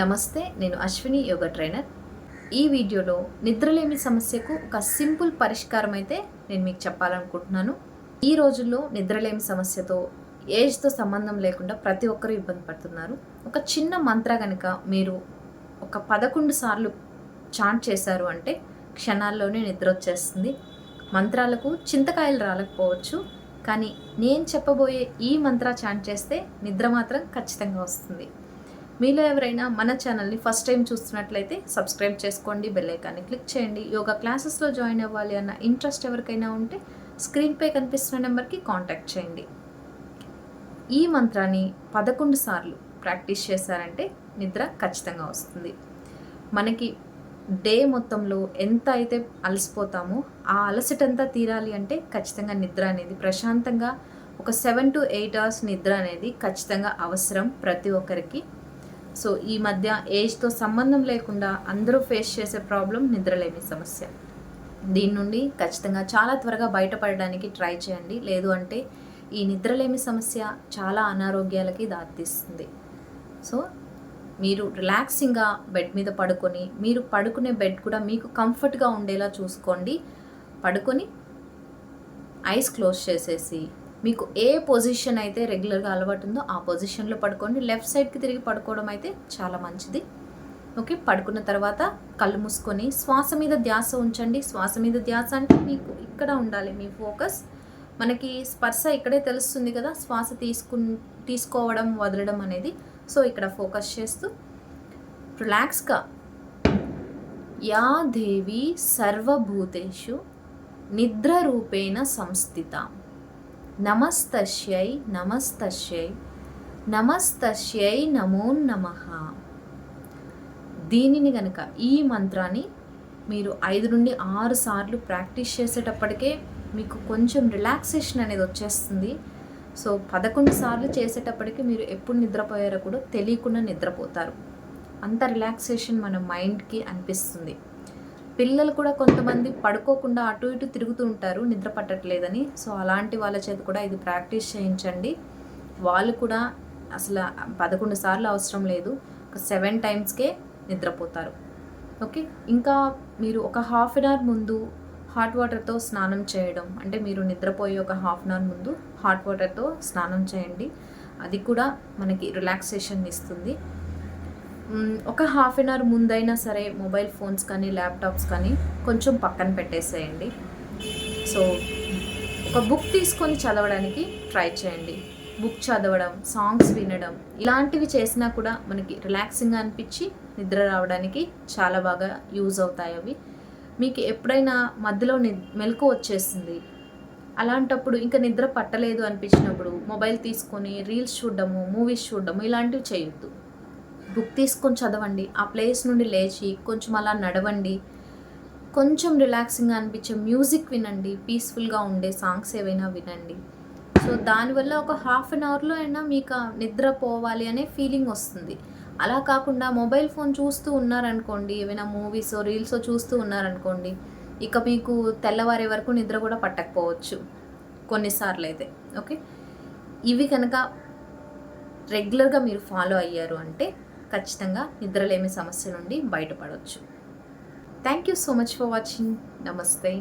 నమస్తే నేను అశ్విని యోగా ట్రైనర్. ఈ వీడియోలో నిద్రలేమి సమస్యకు ఒక సింపుల్ పరిష్కారం అయితే నేను మీకు చెప్పాలనుకుంటున్నాను. ఈ రోజుల్లో నిద్రలేమి సమస్యతో ఏజ్తో సంబంధం లేకుండా ప్రతి ఒక్కరూ ఇబ్బంది పడుతున్నారు. ఒక చిన్న మంత్ర కనుక మీరు ఒక పదకొండు సార్లు చాంట్ చేశారు అంటే క్షణాల్లోనే నిద్ర వచ్చేస్తుంది. మంత్రాలకు చింతకాయలు రాలేకపోవచ్చు కానీ నేను చెప్పబోయే ఈ మంత్ర చాంట్ చేస్తే నిద్ర మాత్రం ఖచ్చితంగా వస్తుంది. మీలో ఎవరైనా మన ఛానల్ని ఫస్ట్ టైం చూస్తున్నట్లయితే సబ్స్క్రైబ్ చేసుకోండి బెల్ ఐకాన్ని క్లిక్ చేయండి. యోగా క్లాసెస్లో జాయిన్ అవ్వాలి అన్న ఇంట్రెస్ట్ ఎవరికైనా ఉంటే స్క్రీన్పై కనిపిస్తున్న నెంబర్కి కాంటాక్ట్ చేయండి. ఈ మంత్రాన్ని పదకొండు సార్లు ప్రాక్టీస్ చేశారంటే నిద్ర ఖచ్చితంగా వస్తుంది. మనకి డే మొత్తంలో ఎంత అయితే అలసిపోతామో ఆ అలసటంతా తీరాలి అంటే ఖచ్చితంగా నిద్ర అనేది ప్రశాంతంగా ఒక సెవెన్ టు ఎయిట్ అవర్స్ నిద్ర అనేది ఖచ్చితంగా అవసరం ప్రతి ఒక్కరికి. సో ఈ మధ్య ఏజ్తో సంబంధం లేకుండా అందరూ ఫేస్ చేసే ప్రాబ్లం నిద్రలేమి సమస్య. దీని నుండి ఖచ్చితంగా చాలా త్వరగా బయటపడడానికి ట్రై చేయండి. లేదు అంటే ఈ నిద్రలేమి సమస్య చాలా అనారోగ్యాలకి దారితీస్తుంది. సో మీరు రిలాక్సింగ్గా బెడ్ మీద పడుకొని మీరు పడుకునే బెడ్ కూడా మీకు కంఫర్ట్గా ఉండేలా చూసుకోండి. పడుకొని ఐస్ క్లోజ్ చేసేసి మీకు ఏ పొజిషన్ అయితే రెగ్యులర్గా అలవాటు ఉందో ఆ పొజిషన్లో పడుకోండి. లెఫ్ట్ సైడ్కి తిరిగి పడుకోవడం అయితే చాలా మంచిది. ఓకే పడుకున్న తర్వాత కళ్ళు మూసుకొని శ్వాస మీద ధ్యాస ఉంచండి. శ్వాస మీద ధ్యాస అంటే మీకు ఇక్కడ ఉండాలి మీ ఫోకస్ మనకి స్పర్శ ఇక్కడే తెలుస్తుంది కదా శ్వాస తీసుకు తీసుకోవడం వదలడం అనేది. సో ఇక్కడ ఫోకస్ చేస్తూ రిలాక్స్గా యా దేవి సర్వభూతేషు నిద్రరూపేణ సంస్థిత. నమస్తస్యై నమస్తస్యై నమస్తస్యై నమో నమ. దీనిని గనక ఈ మంత్రాన్ని మీరు ఐదు నుండి ఆరు సార్లు ప్రాక్టీస్ చేసేటప్పటికే మీకు కొంచెం రిలాక్సేషన్ అనేది వచ్చేస్తుంది. సో పదకొండు సార్లు చేసేటప్పటికి మీరు ఎప్పుడు నిద్రపోయారో కూడా తెలియకుండా నిద్రపోతారు. అంత రిలాక్సేషన్ మన మైండ్కి అనిపిస్తుంది. పిల్లలు కూడా కొంతమంది పడుకోకుండా అటు ఇటు తిరుగుతూ ఉంటారు నిద్ర పట్టట్లేదని. సో అలాంటి వాళ్ళ చేత కూడా ఇది ప్రాక్టీస్ చేయించండి. వాళ్ళు కూడా అసలు పదకొండు సార్లు అవసరం లేదు. ఒక సెవెన్ టైమ్స్కే నిద్రపోతారు. ఓకే? ఇంకా మీరు ఒక హాఫ్ అన్ అవర్ ముందు హాట్ వాటర్తో స్నానం చేయడం అంటే మీరు నిద్రపోయే ఒక హాఫ్ అన్ అవర్ ముందు హాట్ వాటర్తో స్నానం చేయండి. అది కూడా మనకి రిలాక్సేషన్ ఇస్తుంది ఒక హాఫ్ అన్ అవర్ ముందైనా సరే మొబైల్ ఫోన్స్ కానీ ల్యాప్టాప్స్ కానీ కొంచెం పక్కన పెట్టేసేయండి. సో ఒక బుక్ తీసుకొని చదవడానికి ట్రై చేయండి. బుక్ చదవడం సాంగ్స్ వినడం ఇలాంటివి చేసినా కూడా మనకి రిలాక్సింగ్గా అనిపించి నిద్ర రావడానికి చాలా బాగా యూజ్ అవుతాయి అవి. మీకు ఎప్పుడైనా మధ్యలో ని మెలకు వచ్చేసింది. అలాంటప్పుడు ఇంకా నిద్ర పట్టలేదు అనిపించినప్పుడు మొబైల్ తీసుకొని రీల్స్ చూడడము మూవీస్ చూడడము ఇలాంటివి చేయొద్దు. బుక్ తీసుకొని చదవండి. ఆ ప్లేస్ నుండి లేచి కొంచెం అలా నడవండి. కొంచెం రిలాక్సింగ్గా అనిపించే మ్యూజిక్ వినండి. పీస్ఫుల్గా ఉండే సాంగ్స్ ఏవైనా వినండి. సో దానివల్ల ఒక హాఫ్ అన్ అవర్లో అయినా మీకు నిద్ర పోవాలి అనే ఫీలింగ్ వస్తుంది. అలా కాకుండా మొబైల్ ఫోన్ చూస్తూ ఉన్నారనుకోండి ఏమైనా మూవీస్ రీల్స్ చూస్తూ ఉన్నారనుకోండి ఇక మీకు తెల్లవారే వరకు నిద్ర కూడా పట్టకపోవచ్చు. కొన్నిసార్లు అయితే ఓకే? ఇవి కనుక రెగ్యులర్గా మీరు ఫాలో అయ్యారు అంటే ఖచ్చితంగా నిద్రలేమి సమస్య నుండి బయటపడవచ్చు thank you so much for watching నమస్తే